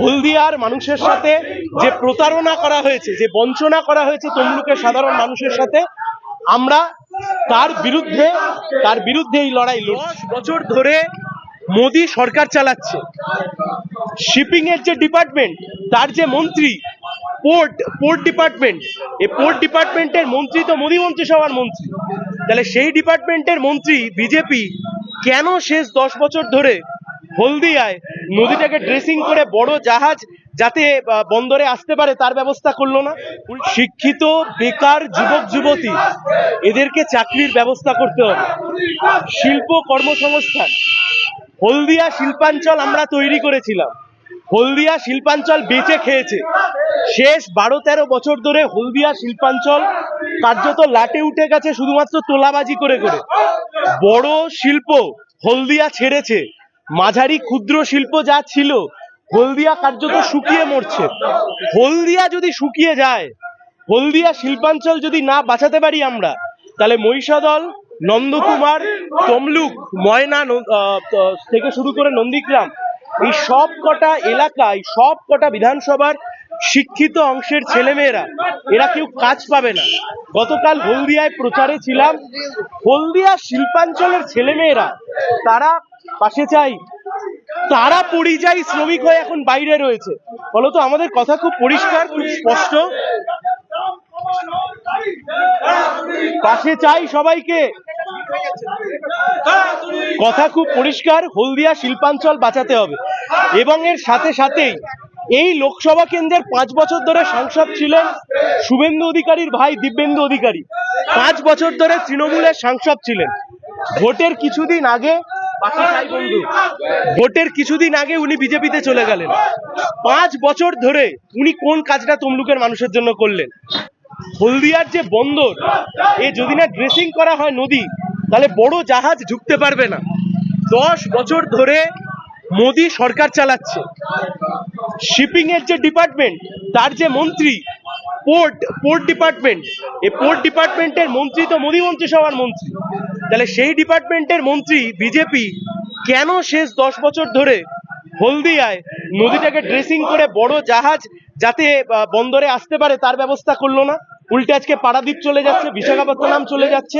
হলদিয়ার মানুষের সাথে যে প্রতারণা করা হয়েছে, যে বঞ্চনা করা হয়েছে তমলুকের সাধারণ মানুষের সাথে, আমরা তার বিরুদ্ধে তার বিরুদ্ধে এই লড়াই দশ বছর ধরে মোদি সরকার চালাচ্ছে। শিপিং এর যে ডিপার্টমেন্ট, তার যে মন্ত্রী, পোর্ট পোর্ট ডিপার্টমেন্ট, এই পোর্ট ডিপার্টমেন্টের মন্ত্রী তো মোদী মন্ত্রিসভার মন্ত্রী। তাহলে সেই ডিপার্টমেন্টের মন্ত্রী, বিজেপি, কেন শেষ দশ বছর ধরে হলদিয়ায় নদীটাকে ড্রেসিং করে বড় জাহাজ যাতে বন্দরে আসতে পারে, তার ব্যবস্থা করল না। শিক্ষিত, বেকার যুবক, যুবতী, এদেরকে চাকরির ব্যবস্থা করতে হবে। শিল্প কর্মসংস্থান। হলদিয়া শিল্পাঞ্চল আমরা তৈরি করেছিলাম। হলদিয়া শিল্পাঞ্চল বেঁচে খেয়েছে। শেষ বারো তেরো বছর ধরে হলদিয়া শিল্পাঞ্চল কার্যত লাটে উঠে গেছে শুধুমাত্র তোলাবাজি করে করে। বড় শিল্প হলদিয়া ছেড়েছে। মাঝারি ক্ষুদ্র শিল্প যা ছিল, হলদিয়া কার্যত শুকিয়ে মরছে। হলদিয়া যদি শুকিয়ে যায়, হলদিয়া শিল্পাঞ্চল যদি না বাঁচাতে পারি আমরা, তাহলে মহিষাদল, নন্দকুমার, তমলুক, ময়না থেকে শুরু করে নন্দীগ্রাম, এই সব কটা এলাকায় সব কটা বিধানসভার শিক্ষিত অংশের ছেলেমেয়েরা, এরা কেউ কাজ পাবে না। গতকাল হলদিয়ায় প্রচারে ছিলাম। হলদিয়া শিল্পাঞ্চলের ছেলেমেয়েরা, তারা পাশে চাই। তারা পরিযায়ী শ্রমিক হয়ে এখন বাইরে রয়েছে। ফলত আমাদের কথা খুব পরিষ্কার, খুব স্পষ্ট। পাশে চাই সবাইকে। কথা খুব পরিষ্কার, হলদিয়া শিল্পাঞ্চল বাঁচাতে হবে। এবং এর সাথে সাথেই এই লোকসভা কেন্দ্রের পাঁচ বছর ধরে সাংসদ ছিলেন শুভেন্দু অধিকারীর ভাই দিব্যেন্দু অধিকারী। পাঁচ বছর ধরে তৃণমূলের সাংসদ ছিলেন। ভোটের কিছুদিন আগে ভোটের কিছুদিন আগে উনি বিজেপিতে চলে গেলেন। পাঁচ বছর ধরে উনি কোন কাজটা তমলুকের মানুষের জন্য করলেন? হলদিয়ার যে বন্দর, এ যদি না ড্রেসিং করা হয় নদী, তাহলে বড় জাহাজ ঢুকতে পারবে না। দশ বছর ধরে মোদি সরকার চালাচ্ছে। শিপিং এর যে ডিপার্টমেন্ট, তার যে মন্ত্রী, পোর্ট পোর্ট ডিপার্টমেন্ট এই পোর্ট ডিপার্টমেন্টের মন্ত্রী তো মোদী মন্ত্রিসভার মন্ত্রী। তাহলে সেই ডিপার্টমেন্টের মন্ত্রী, বিজেপি, কেন শেষ দশ বছর ধরে হলদিয়ায় নদীটাকে ড্রেসিং করে বড় জাহাজ যাতে বন্দরে আসতে পারে তার ব্যবস্থা করল না? উল্টে আজকে পারাদ্বীপ চলে যাচ্ছে, বিশাখাপত্তনম চলে যাচ্ছে।